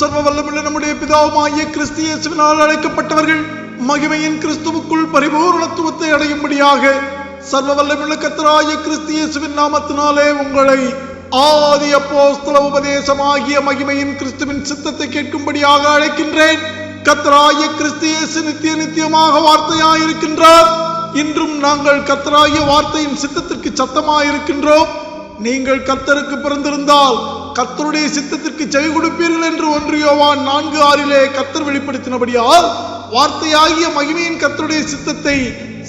சர்வ வல்லமுள்ள நம்முடைய பிதாவுமாகிய கிறிஸ்து இயேசுவினால் அழைக்கப்பட்டவர்கள் மகிமையின் கிறிஸ்துவுக்குள் பரிபூரணத்துவத்தை அடையும்படியாக சர்வ வல்லமுள்ள கத்தராய கிறிஸ்து இயேசுவின் நாமத்தினாலே உங்களை ஆதி அப்போஸ்தல உபதேசமாகிய மகிமையின் கிறிஸ்துவின் சித்தத்தை கேட்கும்படியாக அழைக்கின்றேன். கத்தராய கிறிஸ்து இயேசு நித்திய நித்தியமாக வார்த்தையாயிருக்கின்றார். இன்றும் நாங்கள் கத்தராய வார்த்தையின் சித்தத்திற்கு சத்தமாயிருக்கின்றோம். நீங்கள் கத்தருக்கு பிறந்திருந்தால் கத்தருடைய சித்தத்திற்கு செவி கொடுப்பீர்கள் என்று ஒன்றியோவான் நான்கு ஆறிலே கத்தர் வெளிப்படுத்தினபடியால் வார்த்தையாகிய மகிமையின் கத்தருடைய சித்தத்தை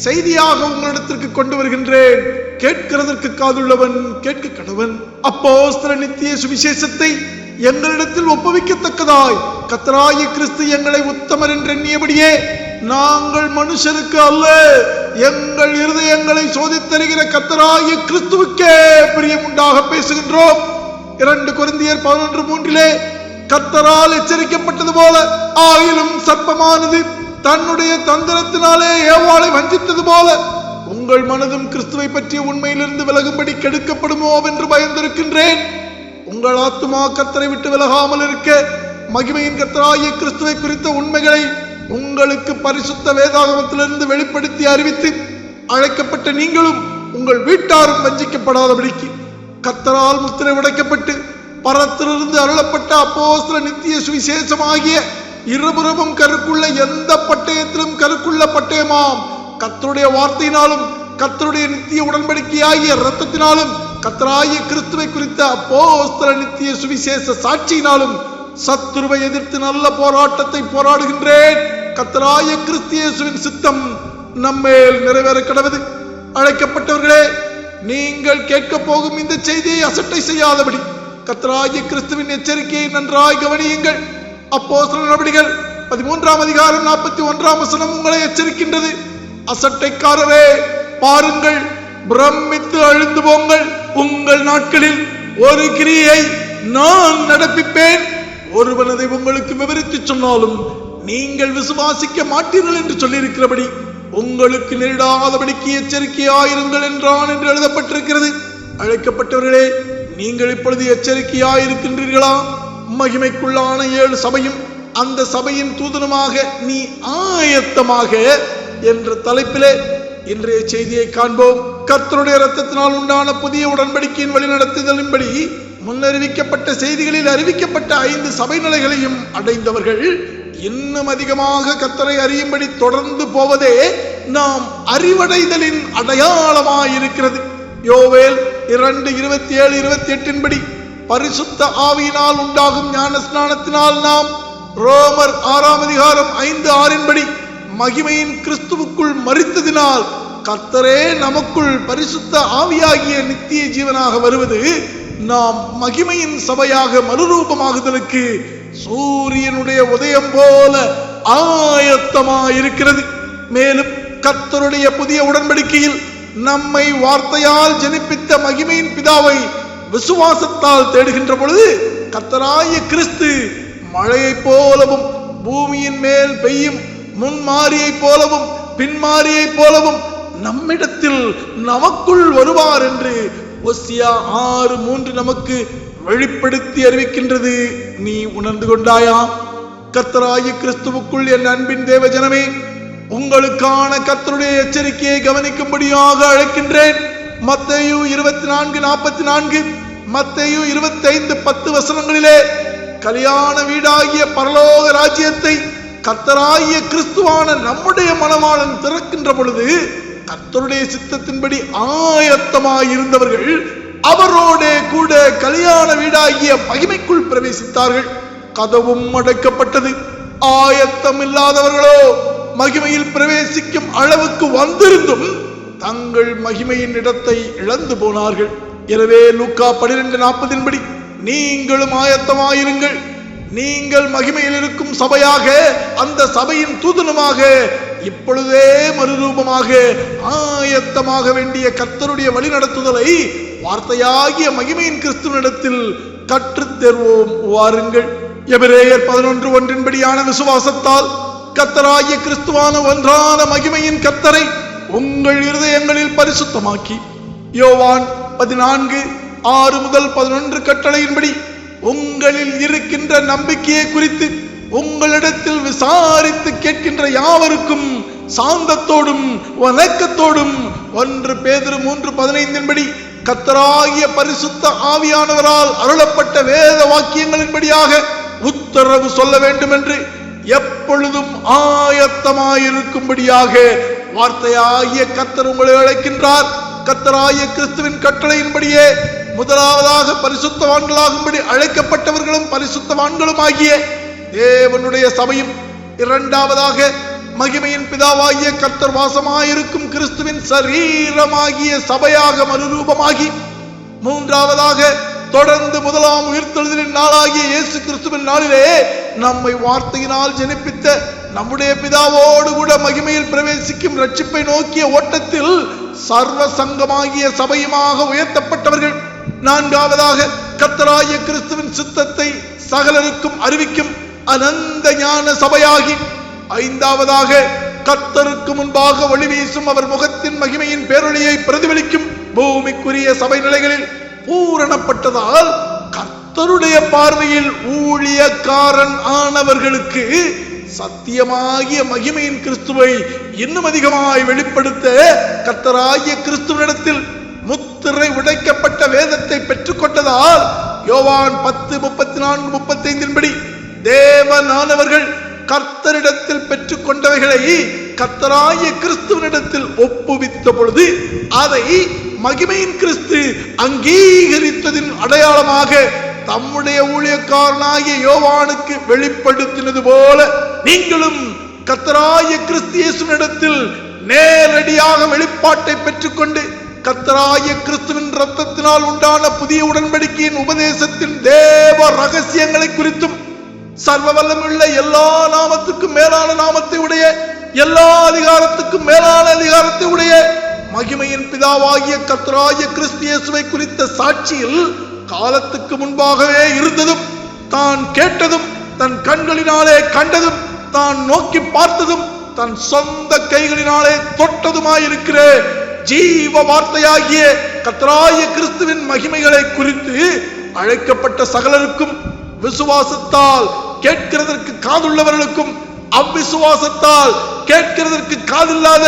செய்தியாக உங்களிடத்திற்கு கொண்டு வருகின்றேன். கேட்கிறதற்கு காதுள்ளவன் கேட்க கடவன். அப்போ நித்திய சுவிசேஷத்தை எங்களிடத்தில் ஒப்புவிக்கத்தக்கதாய். கத்தராய கிறிஸ்து எங்களை உத்தமர் என்று எண்ணியபடியே நாங்கள் மனுஷருக்கு அல்ல எங்கள் இருதயங்களை சோதித்தருகிற கத்தராய கிறிஸ்துவுக்கே பிரியமுண்டாக பேசுகின்றோம். இரண்டு குருந்தியர் பதினொன்று மூன்றிலே கத்தரால் எச்சரிக்கப்பட்டது போல ஆயிலும் சர்ப்பமானது தன்னுடைய தந்திரத்தினாலே ஏவாளை வஞ்சித்தது போல உங்கள் மனதும் கிறிஸ்துவை பற்றிய உண்மையிலிருந்து விலகும்படி கெடுக்கப்படுமோ என்று பயந்திருக்கின்றேன். உங்கள் ஆத்துமா கத்தரை விட்டு விலகாமல் இருக்க மகிமையின் கத்தராகிய கிறிஸ்துவை குறித்த உண்மைகளை உங்களுக்கு பரிசுத்த வேதாகமத்திலிருந்து வெளிப்படுத்தி அறிவித்து அழைக்கப்பட்ட நீங்களும் உங்கள் வீட்டாரும் வஞ்சிக்கப்படாதபடிக்கு கத்தரால் முத்திரை உடைக்கப்பட்டு பரத்திலிருந்து அருளப்பட்ட அப்போஸ்திர நித்திய சுவிசேஷமாகிய இருபுறமும் கருக்குள்ள எந்த பட்டயத்திலும் கருக்குள்ள பட்டயமாம். கத்தருடைய வார்த்தையினாலும் கத்தருடைய நித்திய உடன்படிக்கையாகிய இரத்தத்தினாலும் கத்தராகிய கிறிஸ்துவை குறித்த அப்போஸ்திர நித்திய சுவிசேஷ சாட்சியினாலும் சத்துருவை எதிர்த்து நல்ல போராட்டத்தை போராடுகின்றேன். கத்தராய கிறிஸ்தியேசுவின் சித்தம் நம்மேல் நிறைவேற கடவுது. அழைக்கப்பட்டவர்களே நீங்கள் கேட்க போகும் இந்த செய்தியை அசட்டை செய்யாதபடி கத்தராகிய கிறிஸ்துவின் எச்சரிக்கையை நன்றாய் கவனியுங்கள். அப்போ நடவடிகள் பதிமூன்றாம் அதிகாரம் நாற்பத்தி ஒன்றாம் வசனம் உங்களை எச்சரிக்கின்றது. அசட்டைக்காரரே பாருங்கள் பிரமித்து அழுந்து போங்கள். உங்கள் நாட்களில் ஒரு கிரியை நான் நடப்பிப்பேன். ஒருவன் அதை உங்களுக்கு விவரித்து சொன்னாலும் நீங்கள் விசுவாசிக்க மாட்டீர்கள் என்று சொல்லியிருக்கிறபடி உங்களுக்கு நேரிடாதபடிக்கு எச்சரிக்கையாயிருங்கள் என்றான் என்று எழுதப்பட்டிருக்கிறது. அழைக்கப்பட்டவர்களே நீங்கள் இப்பொழுது எச்சரிக்கையாயிருக்கின்றீர்களா? மகிமைக்குள்ளான ஏழு சபையும் அந்த சபையின் தூதனமாக நீ ஆயத்தமாக என்ற தலைப்பிலே இன்றைய செய்தியை காண்போம். கர்த்தருடைய ரத்தத்தினால் உண்டான புதிய உடன்படிக்கையின் வழிநடத்துதலின்படி முன்னறிவிக்கப்பட்ட செய்திகளில் அறிவிக்கப்பட்ட ஐந்து சபை நிலைகளையும் அடைந்தவர்கள் இன்னும் அதிகமாக கத்தரை அறியும்படி தொடர்ந்து போவதே நாம் அறிவடைதலின் அடையாளமாயிருக்கிறது. யோவேல் இரண்டு இருபத்தி ஏழு இருபத்தி எட்டின்படி பரிசுத்த ஆவியினால் உண்டாகும் ஞான ஸ்நானத்தினால் நாம் ரோமர் ஆறாம் அதிகாரம் ஐந்து ஆறின்படி மகிமையின் கிறிஸ்துவுக்குள் மறித்ததினால் கர்த்தரே நமக்குள் பரிசுத்த ஆவியாகிய நித்திய ஜீவனாக வருவது நாம் மகிமையின் சபையாக மறுரூபமாகுதலுக்கு சூரியனுடைய உதயம் போல ஆயத்தமாயிருக்கிறது. மேலும் கர்த்தருடைய புதிய உடன்படிக்கையில் நம்மை வார்த்தையால் ஜனிப்பித்த மகிமையின் பிதாவை விசுவாசத்தால் தேடுகின்ற பொழுது கர்த்தராய கிறிஸ்து மழையைப் போலவும் பூமியின் மேல் பெய்யும் முன்மாரியைப் போலவும் பின்மாரியைப் போலவும் நம்மிடத்தில் நமக்குள் வருவார் என்று ஒசியா ஆறு மூன்று நமக்கு வெளிப்படுத்தி அறிவிக்கின்றது. நீ உணர்ந்து கொண்டாயா? கத்தராய கிறிஸ்துவுக்குள் என் அன்பின் தேவ ஜனமே உங்களுக்கான கத்தருடைய எச்சரிக்கையை கவனிக்கும்படியாக அழைக்கின்றேன். மத்தையு இருபத்தி நான்கு நாற்பத்தி நான்கு மத்தையு இருபத்தி ஐந்து பத்து வசனங்களிலே கல்யாண வீடாகிய பரலோக ராஜ்யத்தை கத்தராகிய கிறிஸ்துவான நம்முடைய மனவாளன் திறக்கின்ற பொழுது கர்த்தருடைய சித்தத்தின்படி ஆயத்தமாயிருந்தவர்கள் அவரோடே கூட கல்யாண வீடாகிய மகிமைக்குள் பிரவேசித்தார்கள். கதவும் அடைக்கப்பட்டது. ஆயத்தம் இல்லாதவர்களோ மகிமையில் பிரவேசிக்கும் அளவுக்கு வந்திருந்தும் தங்கள் மகிமையின் இடத்தை இழந்து போனார்கள். எனவே லூக்கா பனிரெண்டு நாற்பதின் படி நீங்களும் ஆயத்தமாயிருங்கள். நீங்கள் மகிமையில் இருக்கும் சபையாக அந்த சபையின் தூதனமாக இப்பொழுதே மறுரூபமாக ஆயத்தமாக வேண்டிய கர்த்தருடைய வழிநடத்துதலை வார்த்தையாகிய மகிமையின் கிறிஸ்துவனிடத்தில் கற்றுத் தேர்வோம். வாருங்கள். எபிரேயர் பதினொன்று ஒன்றின்படியான விசுவாசத்தால் கத்தராகிய கிறிஸ்துவான ஒன்றான மகிமையின் கத்தரை உங்கள் இருதயங்களில் பரிசுத்தமாக்கி. யோவான் பதினான்கு ஆறு முதல் பதினொன்று கட்டளையின்படி உங்களில் இருக்கின்ற நம்பிக்கையை குறித்து உங்களிடத்தில் விசாரித்து கேட்கின்ற யாவருக்கும் சாந்தத்தோடும் வணக்கத்தோடும் ஒன்று பேதுரு மூன்று பதினைந்தின்படி கத்தராகிய பரிசுத்த ஆவியானவரால் அருளப்பட்ட வேத வாக்கியங்களின்படியாக உத்தரவு சொல்ல வேண்டும் என்று எப்பொழுதும் ஆயத்தமாயிருக்கும்படியாக வார்த்தையாகிய கத்தர் உங்களை அழைக்கின்றார். கத்தராகிய கிறிஸ்துவின் கட்டளையின்படியே முதலாவதாக பரிசுத்தவான்களாகும்படி அழைக்கப்பட்டவர்களும் பரிசுத்தவான்களும் ஆகிய தேவனுடைய சபையும் இரண்டாவதாக மகிமையின் பிதாவாகிய கர்த்தர் வாசமாயிருக்கும் கிறிஸ்துவின் சரீரமாகிய சபையாக மறுரூபமாகி மூன்றாவதாக தொடர்ந்து முதலாம் உயிர்த்தெழுதலின் நாளாகிய இயேசு கிறிஸ்துவின் நாளிலே நம்மை வார்த்தையினால் ஜெனிப்பித்த நம்முடைய பிதாவோடு கூட மகிமையில் பிரவேசிக்கும் ரட்சிப்பை நோக்கிய ஓட்டத்தில் சர்வ சங்கமாகிய சபையுமாக உயர்த்தப்பட்டவர்கள். நான்காவதாக கத்தராய கிறிஸ்துவின் சித்தத்தை சகலருக்கும் அறிவிக்கும் அனந்த ஞான சபையாகி ஐந்தாவதாக கத்தருக்கு முன்பாக ஒளி வீசும் அவர் முகத்தின் மகிமையின் பேரொழியை பிரதிபலிக்கும் பூமிக்குரிய சபை நிலைகளில் பூரணப்பட்டதால் கர்த்தருடைய பார்வையில் ஊழியக்காரன் ஆனவர்களுக்கு சத்தியமாகிய மகிமையின் கிறிஸ்துவை இன்னும் அதிகமாய் வெளிப்படுத்த கர்த்தராகிய கிறிஸ்துவனிடத்தில் முத்திரை உடைக்கப்பட்ட வேதத்தை பெற்றுக்கொண்டதால் யோவான் பத்து முப்பத்தி நான்கு முப்பத்தைந்தின்படி தேவனானவர்கள் கர்த்தரிடத்தில் பெற்றுக்கொண்டவைகளை கர்த்தராய கிறிஸ்துவனிடத்தில் ஒப்புவித்த பொழுது அதை மகிமையின் கிறிஸ்து அங்கீகரித்ததின் அடையாளமாக தம்முடைய ஊழியக்காரனாகிய யோவானுக்கு வெளிப்படுத்தினது போல நீங்களும் கத்தராய கிறிஸ்தியேசுனிடத்தில் நேரடியாக வெளிப்பாட்டை பெற்றுக்கொண்டு கத்தராய கிறிஸ்துவின் ரத்தத்தினால் உண்டான புதிய உடன்படிக்கையின் உபதேசத்தின் தேவ ரகசியங்களை குறித்தும் சர்வ வல்லமுள்ள எல்லா நாமத்துக்கும் மேலான நாமத்தை உடைய எல்லா அதிகாரத்துக்கும் மேலான அதிகாரத்தை உடைய மகிமையின் பிதாவாகிய கத்ராய கிறிஸ்தியேசுவை குறித்த சாட்சியில் காலத்துக்கு முன்பாகவே இருந்ததும் தான் கேட்டதும் தன் கண்களினாலே கண்டதும் தான் நோக்கி பார்த்ததும் தன் சொந்த கைகளினாலே தொட்டதுமாயிருக்கிற ஜீவ வார்த்தையாகிய கத்ராய கிறிஸ்துவின் மகிமைகளை குறித்து அழைக்கப்பட்ட சகலருக்கும் விசுவாசத்தால் கேட்கிறதற்கு காதுள்ளவர்களுக்கும் அவ்விசுவாசத்தால் கேட்கிறதற்கு காதில்லாத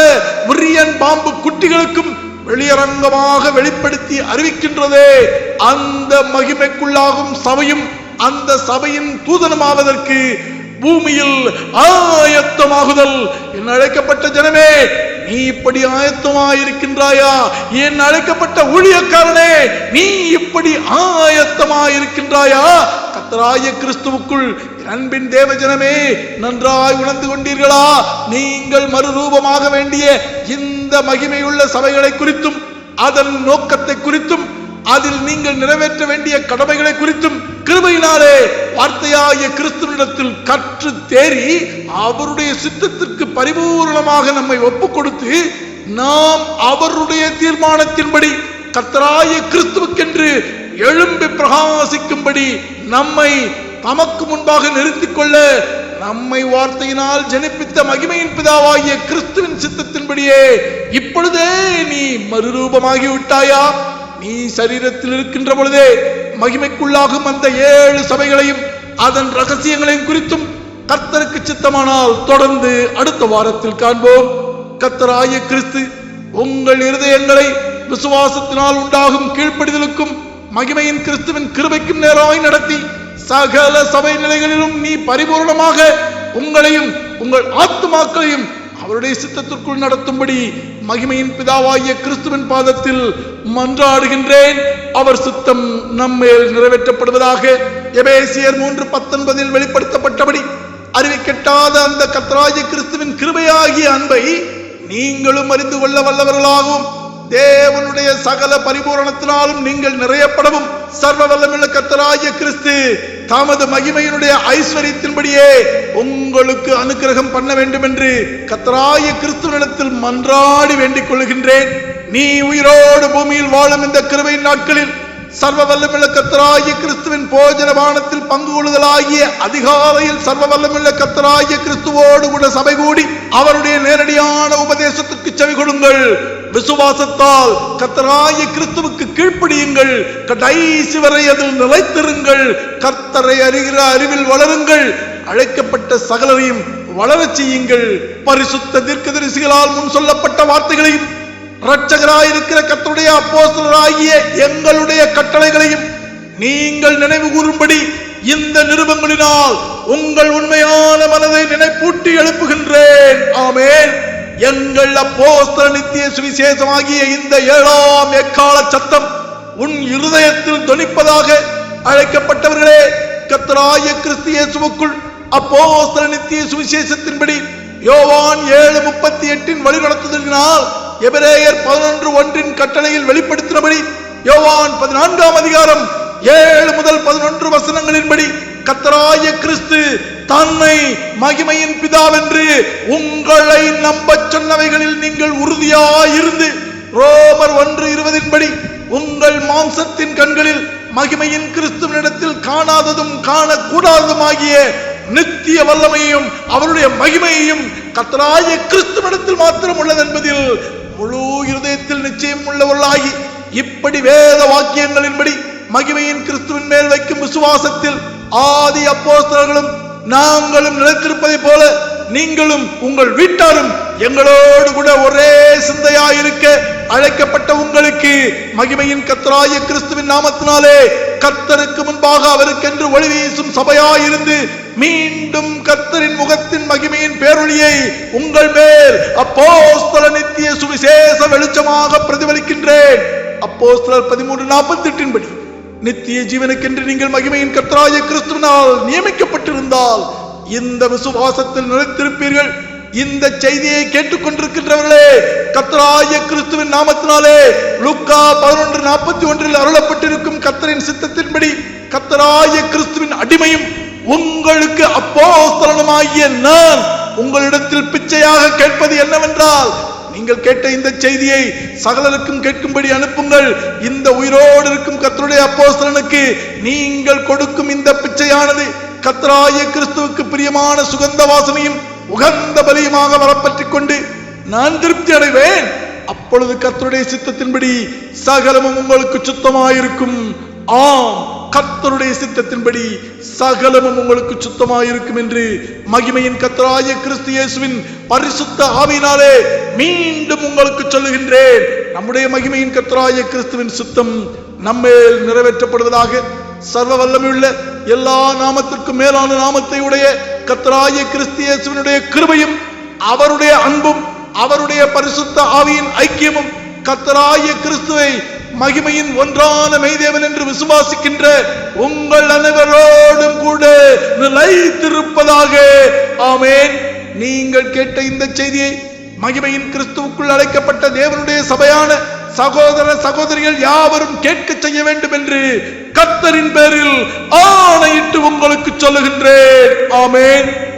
விரியன் பாம்பு குட்டிகளுக்கும் வெளியரங்கமாக வெளிப்படுத்தி அறிவிக்கின்றதே. அந்த மகிமைக்குள்ளாகும் சபையும் அந்த சபையின் தூதனமாவதற்கு பூமியில் ஆயத்தமாகுதல். என் அழைக்கப்பட்ட ஜனமே நீ இப்படி ஆயத்தமாயிருக்கின்றாயா? என் அழைக்கப்பட்ட ஊழியக்காரனே நீ இப்படி ஆயத்தமாயிருக்கின்றாயா? கத்தராய கிறிஸ்துவுக்குள் அன்பின் தேவஜனமே நன்றாய் உணர்ந்து கொண்டீர்களா? நீங்கள் மறுரூபமாக வேண்டிய இந்த மகிமையுள்ள சபைகளை குறித்தும் அதன் நோக்கத்தை குறித்தும் அதில் நீங்கள் நிறைவேற்ற வேண்டிய கடமைகளை குறித்தும் கிருபையினாலே வார்த்தையாகிய கிறிஸ்துவனிடத்தில் கற்று தேறி அவருடைய சித்தத்திற்கு பரிபூரணமாக நம்மை ஒப்பு கொடுத்து நாம் அவருடைய தீர்மானத்தின்படி கத்தராய கிறிஸ்துவுக்கென்று எழும்பி பிரகாசிக்கும்படி நம்மை தமக்கு முன்பாக நிறுத்திக் கொள்ள நம்மை வார்த்தையினால் ஜனிப்பித்த மகிமையின் பிதாவாகிய கிறிஸ்துவின் சித்தத்தின்படியே இப்பொழுதே நீ மறுரூபமாகி விட்டாயா நீ சரீரத்தில் இருக்கின்ற பொழுதே மகிமைக்குள்ளாகும் அந்த ஏழு சபைகளையும் அதன் ரகசியங்களையும் குறித்தும் கர்த்தருக்கு சித்தமானால் தொடர்ந்து அடுத்த வாரத்தில் காண்போம். கர்த்தராய கிறிஸ்து உங்கள் இருதயங்களை விசுவாசத்தினால் உண்டாகும் கீழ்ப்படிதலுக்கும் மகிமையின் கிறிஸ்துவின் கிருபைக்கும் நேராய் நடத்தி சகல சபை நிலைகளிலும் நீ பரிபூர்ணமாக உங்களையும் உங்கள் ஆத்துமாக்களையும் அவருடைய சித்தத்திற்குள் நடத்தும்படி மகிமையின் பிதாவாகிய கிறிஸ்துவின் பாதத்தில் மன்றாடுகின்றேன். அவர் சித்தம் நம்மேல் நிறைவேற்றப்படுவதாக எபேசியர் மூன்று பத்தொன்பதில் வெளிப்படுத்தப்பட்டபடி அறிவிக்கட்டாத அந்த கத்ராஜ கிறிஸ்துவின் கிருபையாகிய அன்பை நீங்களும் அறிந்து கொள்ள வல்லவர்களாகும் தேவனுடைய சகல பரிபூரணத்தினாலும் நீங்கள் நிறையப்படவும் சர்வ வல்லமுள்ள கத்தராகிய கிறிஸ்து தமது மகிமையினுடைய ஐஸ்வர்யத்தின்படியே உங்களுக்கு அனுக்கிரகம் பண்ண வேண்டும் என்று கத்தராய கிறிஸ்துவனிடத்தில் மன்றாடி வேண்டிக் கொள்கின்றேன். நீ உயிரோடு பூமியில் வாழும் இந்த கிருவையின் நாட்களில் சர்வ வல்லமுள்ள கத்தராகிய கிறிஸ்துவின் போஜனபானத்தில் பங்கு கொள்ளுதலாகிய அதிகாலையில் சர்வ வல்லமுள்ள கத்தராகிய கிறிஸ்துவோடு கூட சபை கூடி அவருடைய நேரடியான உபதேசத்திற்கு செவி கொடுங்கள் விசுவாசத்தால் கத்தராய கிறிஸ்துவுக்கு கீழ்ப்படியுங்கள். கடைசி வரை அதில் நிலைத்திருங்கள். கர்த்தரை அறிகிற அறிவில் வளருங்கள். அழைக்கப்பட்ட சகலரையும் வளரச் செய்யுங்கள். பரிசுத்த தீர்க்கதரிசிகளால் முன் சொல்லப்பட்ட வார்த்தைகளையும் இரட்சகராயிருக்கிற கத்தருடைய அப்போஸ்தலராகிய எங்களுடைய கட்டளைகளையும் நீங்கள் நினைவு கூறும்படி இந்த நிருபங்களினால் உங்கள் உண்மையான மனதை நினைப்பூட்டி எழுப்புகின்றேன். ஆமேன். எங்கள் அப்போஸ்தல நித்திய சுவிசேஷமாகிய இந்த ஏழாம் எக்கால சத்தம் உன் இருதயத்தில் தொனிப்பதாக அழைக்கப்பட்டவர்களே கத்தராய கிறிஸ்தியேசுவுக்குள் அப்போஸ்தல நித்திய சுவிசேஷத்தின்படி யோவான் ஏழு முப்பத்தி எட்டின் வழிநடத்துதலினால் எபிரேயர் பதினொன்று ஒன்றின் கட்டளையில் வெளிப்படுத்தினபடி யோவான் பதினான்காம் அதிகாரம் ஏழு முதல் பதினொன்று வசனங்களின்படி கத்தராய கிறிஸ்து தன்னை மகிமையின் பிதாவென்று உங்களை நம்பச் சொன்னவைகளில் நீங்கள் உறுதியாயிருந்து ரோமர் ஒன்று இருபதின்படி உங்கள் மாம்சத்தின் கண்களில் மகிமையின் கிறிஸ்துவனிடத்தில் காணாததும் காணக்கூடாததுமாகிய நித்திய வல்லமையையும் அவருடைய மகிமையையும் கத்தராய கிறிஸ்துவனிடத்தில் மாத்திரம் உள்ளது என்பதில் முழு இருதயத்தில் நிச்சயம் உள்ளவர்களாகி இப்படி வேத வாக்கியங்களின்படி மகிமையின் கிறிஸ்துவின் மேல் வைக்கும் விசுவாசத்தில் ஆதி அப்போஸ்தலர்களும் நாங்களும் நிலைத்திருப்பதை போல நீங்களும் உங்கள் வீட்டாரும் எங்களோடு கூட ஒரே சிந்தையாயிருக்க அழைக்கப்பட்ட உங்களுக்கு மகிமையின் கத்தராய கிறிஸ்துவின் நாமத்தினாலே கர்த்தருக்கு முன்பாக அவருக்கென்று ஒளி வீசும் சபையாயிருந்து மீண்டும் கர்த்தரின் முகத்தின் மகிமையின் பேரொழியை உங்கள் மேல் அப்போஸ்தல நித்திய சுவிசேஷ வெளிச்சமாக பிரதிபலிக்கின்றேன். அப்போஸ்தலர் பதிமூன்று நாற்பத்தி எட்டின்படி நித்திய ஜீவனுக்கென்று நீங்கள் மகிமையின் கர்த்தராய கிறிஸ்துவனால் நியமிக்கப்பட்டிருந்தால் இந்த விசுவாசத்தில் நிலைத்திருப்பீர்கள். இந்த செய்தியை கேட்டுக்கொண்டிருக்கின்றவர்களே கத்தராய கிறிஸ்துவின் நாமத்தினாலே லுக்கா பதினொன்று நாற்பத்தி ஒன்றில் அருளப்பட்டிருக்கும் கத்தரின் சித்தத்தின்படி கத்தராய கிறிஸ்துவின் அடிமையும் உங்களுக்கு அப்போஸ்தலனுமாகிய நான் உங்களிடத்தில் பிச்சையாக கேட்பது என்னவென்றால் நீங்கள் கேட்ட இந்த செய்தியை சகலருக்கும் கேட்கும்படி அனுப்புங்கள். இந்த உயிரோடு இருக்கும் கத்தருடைய அப்போஸ்தலனுக்கு நீங்கள் கொடுக்கும் இந்த பிச்சையானது கத்தராய கிறிஸ்துவுக்கு பிரியமான சுகந்த வாசனையும் உகந்த பலியுமாக வரப்பற்றிக் கொண்டு நான் திருப்தி அடைவேன். அப்பொழுது கத்தருடைய சித்தத்தின்படி சகலமும் உங்களுக்கு சுத்தமாயிருக்கும். ஆம். கத்தருடைய சித்தத்தின்படி சகலமும் உங்களுக்கு சுத்தமாயிருக்கும் என்று மகிமையின் கத்தராய கிறிஸ்து இயேசுவின் பரிசுத்த ஆவியினாலே மீண்டும் உங்களுக்கு சொல்லுகின்றேன். நம்முடைய மகிமையின் கத்தராய கிறிஸ்துவின் சுத்தம் நம்மேல் நிறைவேற்றப்படுவதாக சர்வ வல்லமையுள்ள எல்லா நாமத்திற்கும் மேலான நாமத்தை உடைய கத்தராய கிறிஸ்து இயேசுவினுடைய கிருபையும் அவருடைய அன்பும் அவருடைய பரிசுத்த ஆவியின் ஐக்கியமும் கத்தராய கிறிஸ்துவை மகிமையின் ஒன்றான மெய்தேவன் என்று விசுவாசிக்கின்ற உங்கள் அனைவரோடும் கூட நிலைத்திருப்பதாக. ஆமேன். நீங்கள் கேட்ட இந்த செய்தியை மகிமையின் கிறிஸ்துவுக்குள் அழைக்கப்பட்ட தேவனுடைய சபையான சகோதர சகோதரிகள் யாவரும் கேட்க செய்ய வேண்டும் என்று கத்தரின் பேரில் ஆணையிட்டு உங்களுக்கு சொல்லுகின்றேன். ஆமேன்.